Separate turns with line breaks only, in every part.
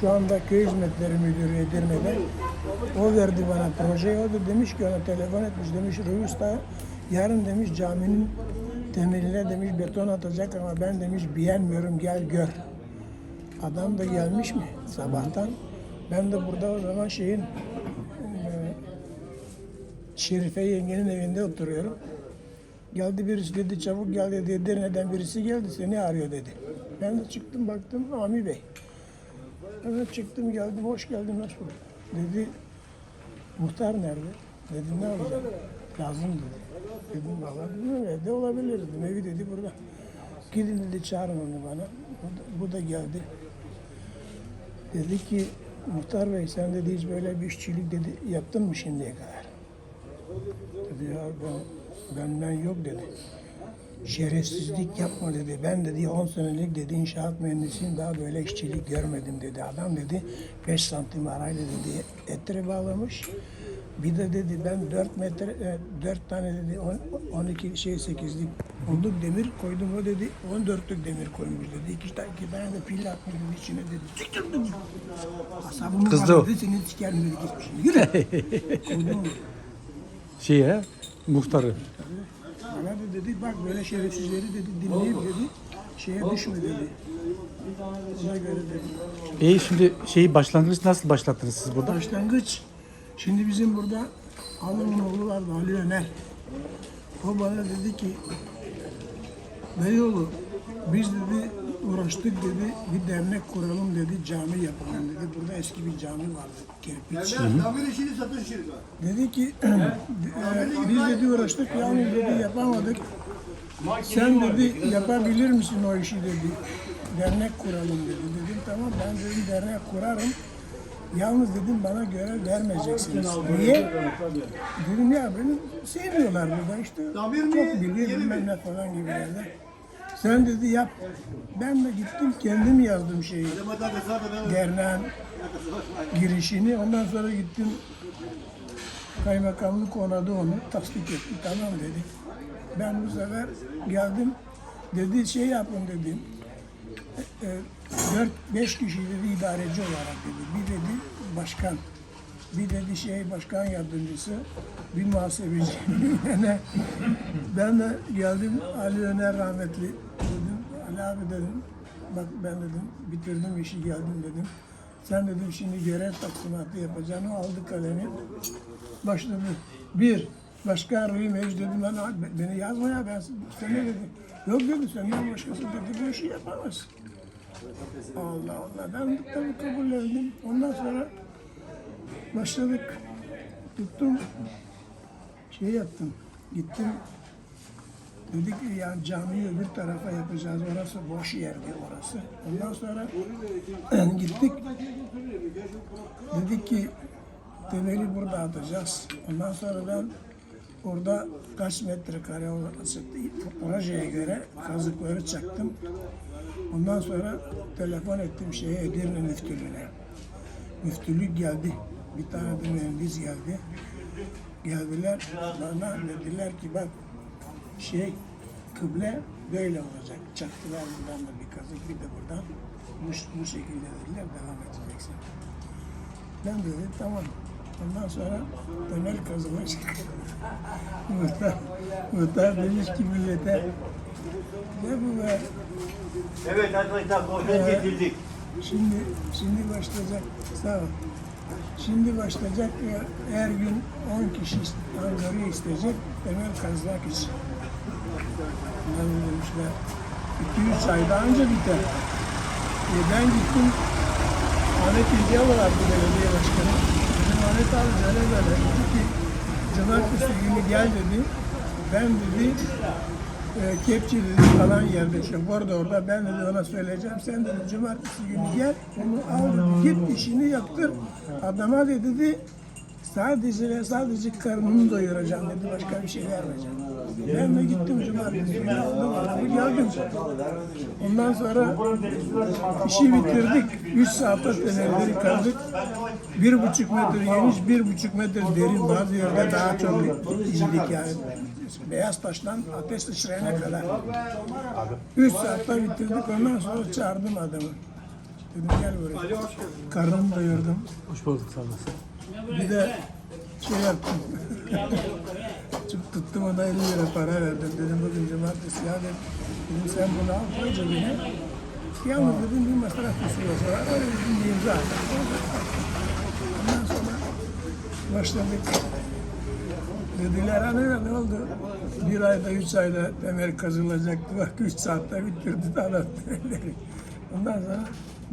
şu anda köy hizmetleri müdürü Edirne'de. O verdi bana projeyi. O da demiş ki ona telefon etmiş. Demiş Usta yarın demiş caminin temeline demiş beton atacak ama ben demiş beğenmiyorum gel gör. Adam da gelmiş mi sabahtan? Ben de burada o zaman şeyin eee, Şerife yengenin evinde oturuyorum. Geldi birisi dedi çabuk gel dedi Edirne'den birisi geldi seni arıyor dedi. Ben de çıktım baktım Ami Bey. Evet çıktım geldim hoş geldin hoş bulduk. Dedi muhtar nerede? Dedim ne olacak? Lazım dedi. Dedim valla bilmiyorum evde olabilir dedim. Evi dedi burada. Gidin dedi çağırın onu bana. Bu da, bu da geldi. Dedi ki muhtar bey sen dedi hiç böyle bir işçilik dedi yaptın mı şimdiye kadar? Dedi ya ben, benden yok dedi. Şerefsizlik yapma dedi. Ben dedi 10 senelik dedi inşaat mühendisiyim daha böyle işçilik görmedim dedi. Adam dedi 5 santim arayla dedi etleri bağlamış. Bir de dedi ben 4 metre, 4 tane dedi on- 12 şey 8'lik onluk demir koydum o dedi 14'lük demir koymuş dedi. İki, tane, iki tane de pil atmış dedi içine dedi. Dedi. Asabımı
Kızdı o.
dedi seni sikerim dedi gitmiş. Yürü. Koydum.
Şeye, muhtarı.
Bana da dedi bak böyle şerefsizleri dedi dinleyip dedi şeye düşme dedi. Ona göre dedi.
İyi şimdi şeyi başlangıç nasıl başlattınız siz burada?
Başlangıç şimdi bizim burada Hanım'ın oğlu vardı Ali Öner. O bana dedi ki Dayıoğlu biz dedi uğraştık dedi bir dernek kuralım dedi cami yapalım dedi. Burada eski bir cami vardı kerpiç. Dedi ki e, biz dedi uğraştık yalnız dedi yapamadık. Sen dedi yapabilir misin o işi dedi. Dernek kuralım dedi. Dedim tamam ben dedim dernek kurarım. Yalnız dedim bana görev vermeyeceksiniz. Niye? Dedim ya beni sevmiyorlar burada işte. Çok biliyor bilmem ne falan gibi yerler. Sen dedi yap. Ben de gittim kendim yazdım şeyi. Derneğin girişini. Ondan sonra gittim kaymakamlık onadı onu. Tasdik etti. Tamam dedi. Ben bu sefer geldim. Dedi şey yapın dedim. E, dört, beş kişi dedi idareci olarak dedi. Bir dedi başkan. Bir dedi şey başkan yardımcısı. Bir muhasebeci. Ben de geldim Ali Öner rahmetli abi dedim. Bak ben dedim bitirdim işi geldim dedim. Sen dedim şimdi görev taksimatı yapacaksın. O aldı kalemi. Başladı. Bir, başkan Ruhi Mecid dedim "Abi, beni yazma ya ben sana dedim. Yok dedi senden başkası dedi bu işi yapamaz. Allah Allah ben tabii kabullendim. Ondan sonra başladık. Tuttum şey yaptım. Gittim. Dedik ki yani camiyi öbür tarafa yapacağız. Orası boş yerdi orası. Ondan sonra gittik. Dedik ki temeli burada atacağız. Ondan sonra ben orada kaç metrekare projeye göre kazıkları çaktım. Ondan sonra telefon ettim şeye Edirne müftülüğüne. Müftülük geldi. Bir tane de mühendis geldi. Geldiler bana dediler ki bak şey kıble böyle olacak. Çaktılar buradan da bir kazık bir de buradan. Bu, bu şekilde dediler devam edeceksin. Ben de dedim tamam. Ondan sonra temel kazılacak. muhtar, muhtar demiş ki millete ne bu be?
Evet arkadaşlar konferans getirdik.
Şimdi şimdi başlayacak. Sağ ol. Şimdi başlayacak ya, her gün 10 kişi angarya isteyecek temel kazmak için. Ben demişler 2-3 ayda anca biter. E ben gittim Ahmet İldiyalı vardı belediye başkanı. Dedim Ahmet abi böyle böyle. Dedi ki cumartesi günü gel dedi. Ben dedi e, kepçe dedi falan yerde şoför de orada. Ben dedi ona söyleyeceğim. Sen dedi cumartesi günü gel. Onu al dedi. Git işini yaptır. Adama dedi sadece ve sadece karnını doyuracağım dedi. Başka bir şey vermeyeceğim. Ben de gittim günü aldım adamı geldim. Ondan sonra işi bitirdik. Üç saatte temelleri kazdık. Bir buçuk metre geniş, bir buçuk metre derin. Bazı yerde daha çok indik yani. Beyaz taştan ateş sıçrayana kadar. Üç saatte bitirdik. Ondan sonra çağırdım adamı. Dedim gel buraya. Karnımı doyurdum.
Hoş bulduk sağ olasın.
Bir de şey yaptım. Tut- Tuttum ona 50 lira para verdim. Dedim bugün cumartesi ya dedim. Dedim sen bunu al koy cebine. Yalnız dedim bir masraf usulü var. Öyle dedim bir imza at. Ondan sonra başladık. Dediler hani ne oldu? Bir ayda, üç ayda temel kazılacaktı. Bak üç saatte bitirdi adam temelleri. Ondan sonra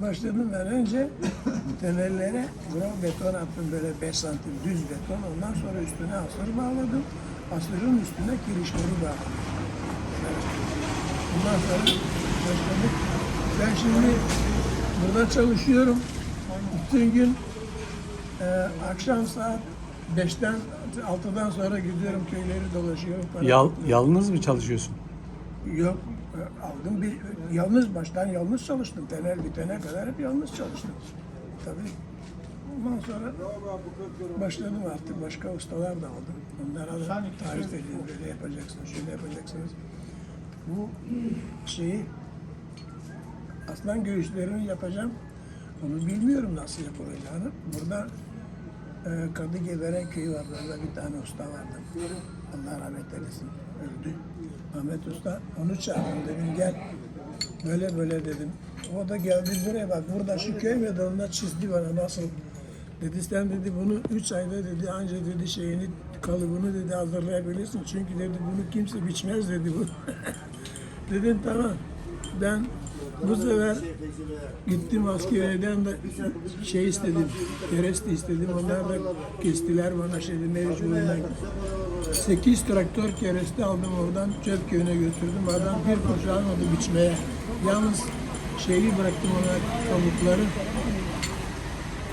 başladım ben önce temellere gram beton attım böyle 5 santim düz beton. Ondan sonra üstüne asır bağladım. Asırın üstüne kirişleri bağladım. Ondan sonra başladık. Ben şimdi burada çalışıyorum. Bütün gün ee, akşam saat 5'ten 6'dan sonra gidiyorum köyleri dolaşıyorum.
Yal,
topluyorum.
yalnız mı çalışıyorsun?
Yok e, aldım bir yalnız baştan yalnız çalıştım. Temel bitene kadar hep yalnız çalıştım. Tabii. Ondan sonra başladım artık başka ustalar da aldım. Onlara da tarif ediyorum. Böyle yapacaksınız, şöyle yapacaksınız. Bu şeyi aslan göğüslerini yapacağım. Onu bilmiyorum nasıl yapılacağını. Burada e, Kadı Geberen köyü var. Orada bir tane usta vardı. Allah rahmet eylesin. Öldü. Ahmet Usta. Onu çağırdım dedim gel. Böyle böyle dedim. O da geldi buraya bak. Burada şu köy onda çizdi bana nasıl. Dedi sen dedi bunu üç ayda dedi anca dedi şeyini kalıbını dedi hazırlayabilirsin. Çünkü dedi bunu kimse biçmez dedi bu. dedim tamam. Ben bu sefer gittim askeriyeden de şey istedim, kereste istedim. Onlar da kestiler bana şey dedi, mecburinden. 8 traktör kereste aldım oradan çöp köyüne götürdüm. Adam bir kuruş almadı biçmeye. Yalnız şeyi bıraktım ona kabukları.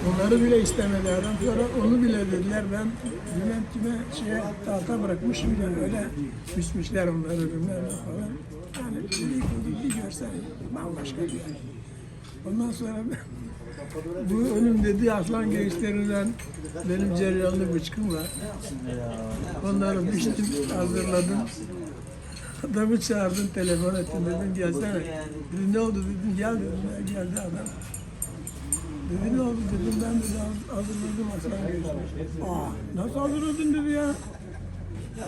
Onları bile istemedi adam. Sonra onu bile dediler ben bilmem kime şeye tahta bırakmışım bile öyle biçmişler onları bilmem falan. Yani bir, bir, görsen bambaşka bir yer. Ondan sonra bu önüm dediği aslan göğüslerinden benim ceryanlı bıçkım var. Onları biçtim, hazırladım. Adamı çağırdım, telefon ettim dedim gelsene. Dedi ne oldu dedim gel dedim. Geldi adam. Dedi ne oldu dedim ben dedi hazırladım aslan göğsünü. Aa nasıl hazırladın dedi ya.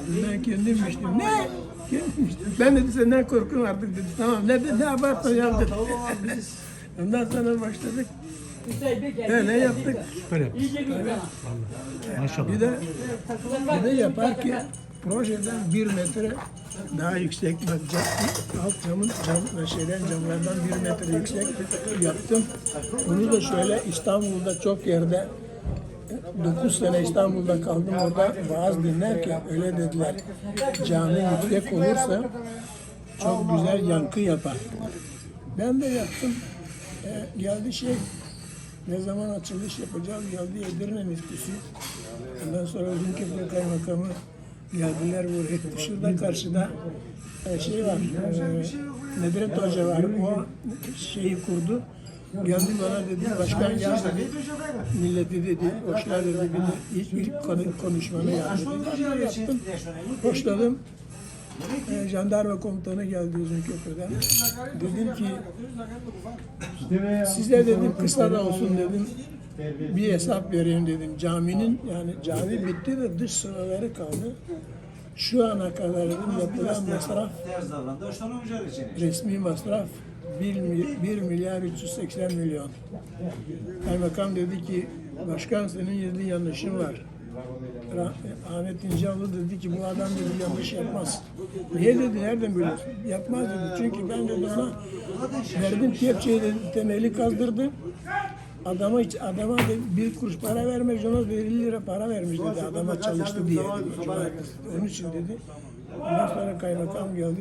Ben kendim biçtim. Ne? Kendim biçtim. Ben dedi senden korkum artık dedi. Tamam ne, ne yaparsan yap dedi. Ondan sonra başladık. Öyle yaptık.
Süper yapmışsın. Maşallah.
Bir de bir de yapar ki projeden bir metre daha yüksek bak alt camın cam şeyden camlardan bir metre yüksek yaptım. Bunu da şöyle İstanbul'da çok yerde 9 sene İstanbul'da kaldım orada vaaz dinlerken öyle dediler. Cami yüksek olursa çok güzel yankı yapar. Ben de yaptım. Ee, geldi şey ne zaman açılış yapacağız geldi Edirne müftüsü. Ondan sonra Uzunköprü kaymakamı geldiler buraya. Şurada karşıda e, şey var. E, Nedret Hoca var. O şeyi kurdu. Geldi bana dedi başkan gel dedi. Milleti dedi hoşlar dedi. De ilk, ilk konu, konuşmanı yap dedi. Ben de yaptım. Hoşladım. E, jandarma komutanı geldi Uzunköprü'den. Dedim ki size dedim kısa da olsun dedim bir hesap vereyim dedim. Caminin yani cami bitti de dış sıraları kaldı. Şu ana kadar dedim yapılan masraf resmi masraf 1, 1 milyar 380 milyon. Kaymakam dedi ki başkan senin yedi yanlışın var. Ahmet İnceoğlu dedi ki bu adam dedi yanlış yapmaz. Niye dedi nereden biliyorsun? Yapmaz dedi. Çünkü ben dedi ona verdim kepçeyi dedi, temeli kazdırdım. Adama hiç adama bir kuruş para vermek ona 50 lira para vermiş dedi adama çalıştı diye. Dedi. Onun için dedi. Ondan sonra kaymakam geldi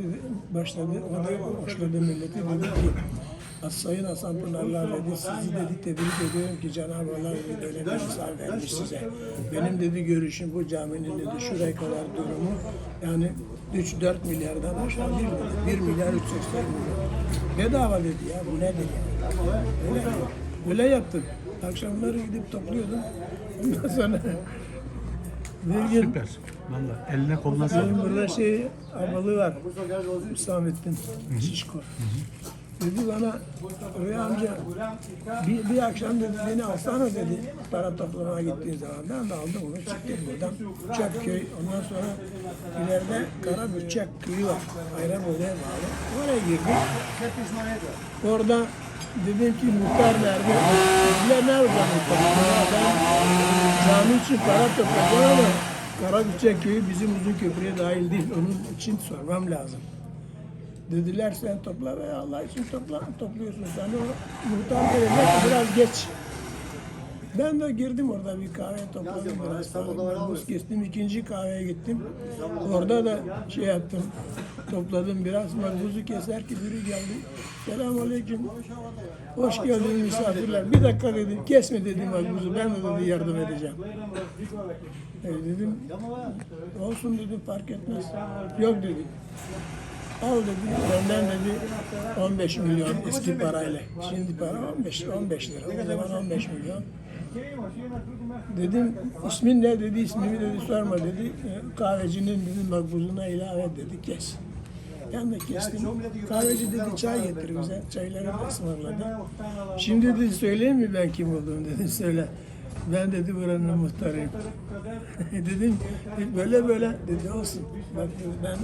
başladı. O da hoşladı milleti dedi ki "As- Sayın Hasan Pınarlar dedi, sizi dedi tebrik ediyorum ki Cenab-ı Allah dedi, bir insan vermiş size. Benim dedi görüşüm bu caminin dedi şuraya kadar durumu yani 3-4 milyardan aşağı değil dedi. 1 milyar 380 milyon. Bedava dedi ya bu nedir ya? Öyle, öyle yaptım. Akşamları gidip topluyordum. Ondan sonra bir gün
Süper. Valla eline koluna sağlık.
benim burada şey abalı var. Hüsamettin Şişko. Dedi bana Rüya amca bir, bir akşam dedi beni alsana dedi para toplamaya gittiğin zaman. Ben de aldım onu çıktım buradan. Çöpköy ondan sonra ileride Karabürçek köyü var. Hayraboğlu'ya bağlı. Oraya girdim. Orada dedim ki muhtar nerede? Dediler ne yapacağım muhtar? Ya ben cami için para toplayacağım ama Karabürçek köyü bizim uzun köprüye dahil değil. Onun için sormam lazım. Dediler sen topla ve Allah için topla, topluyorsun. Sen o muhtar ki biraz geç. Ben de girdim orada bir kahve topladım biraz. falan. Buz kestim ikinci kahveye gittim. Orada da şey yaptım. Topladım biraz marbuzu keser ki biri geldi. Selamun aleyküm. Hoş geldiniz misafirler. Bir dakika dedim. Kesme dedim marbuzu. Ben de dedi yardım edeceğim. E dedim. Olsun dedim fark etmez. Yok dedi. Al dedi, benden dedi 15 milyon eski parayla. Şimdi para 15, 15 lira. O zaman 15 milyon. Dedim ismin ne dedi, ismimi dedi sorma dedi. "E, Kahvecinin dedi makbuzuna ilave et dedi, kes. Ben de kestim. Kahveci dedi çay getir bize. Çayları da ısmarladı. Şimdi dedi söyleyeyim mi ben kim olduğumu dedi, söyle. Ben dedi buranın muhtarıyım. Dedim böyle böyle dedi olsun. Bak ben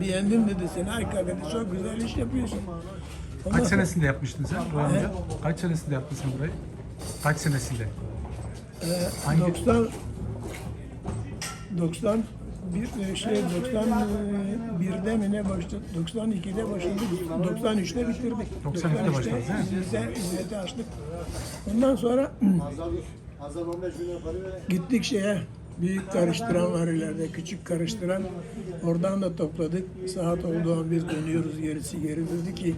beğendim dedi seni Ayka dedi çok güzel iş yapıyorsun. Ondan
Kaç senesinde yapmıştın sen amca? Kaç senesinde yaptın sen burayı? Kaç senesinde?
Ee, 90 90 bir şey 91'de mi ne başladı? 92'de başladık. 93'te bitirdik.
93'te başladınız, değil mi?
Bize hizmeti açtık. Ondan sonra
Hazal 15 milyon para ve
gittik şeye büyük karıştıran var ileride küçük karıştıran oradan da topladık saat oldu 11 dönüyoruz gerisi geri dedi ki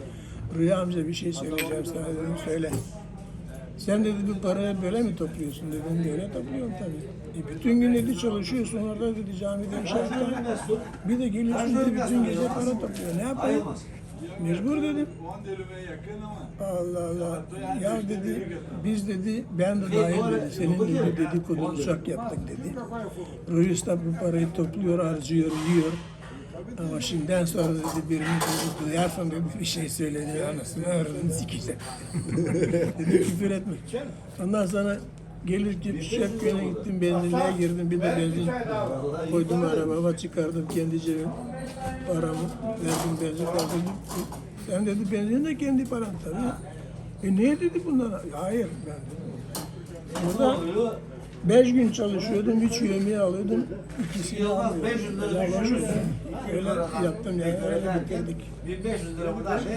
Rüya amca bir şey söyleyeceğim sana dedim söyle sen dedi bu parayı böyle mi topluyorsun dedim böyle topluyorum tabii. E, bütün gün dedi çalışıyorsun orada dedi camide bir şey. Bir de geliyorsun dedi bütün gece para topluyor. Ne yapayım? Mecbur dedim. Allah Allah. Ya dedi biz dedi ben de dahil dedi senin dedi dedikodunu çok yaptık dedi. Rüyus da bu parayı topluyor, harcıyor, yiyor. Ama şimdiden sonra dedi birini dedi, duyarsan dedi bir şey söyledi anasını aradın sikeceğim. dedi küfür etme. Ondan sonra gelirken Şefköy'e gittim benzinliğe girdim bir de benzin koydum arabama çıkardım kendi cebim paramı verdim benzin kaldırdım. Sen dedi benzin de kendi paran tabii. E niye dedi bunlara? Hayır ben Burada beş gün çalışıyordum, üç yemeği alıyordum, ikisini almıyordum. Öyle yaptım yani, öyle bitirdik.
1500 lira bu da şey.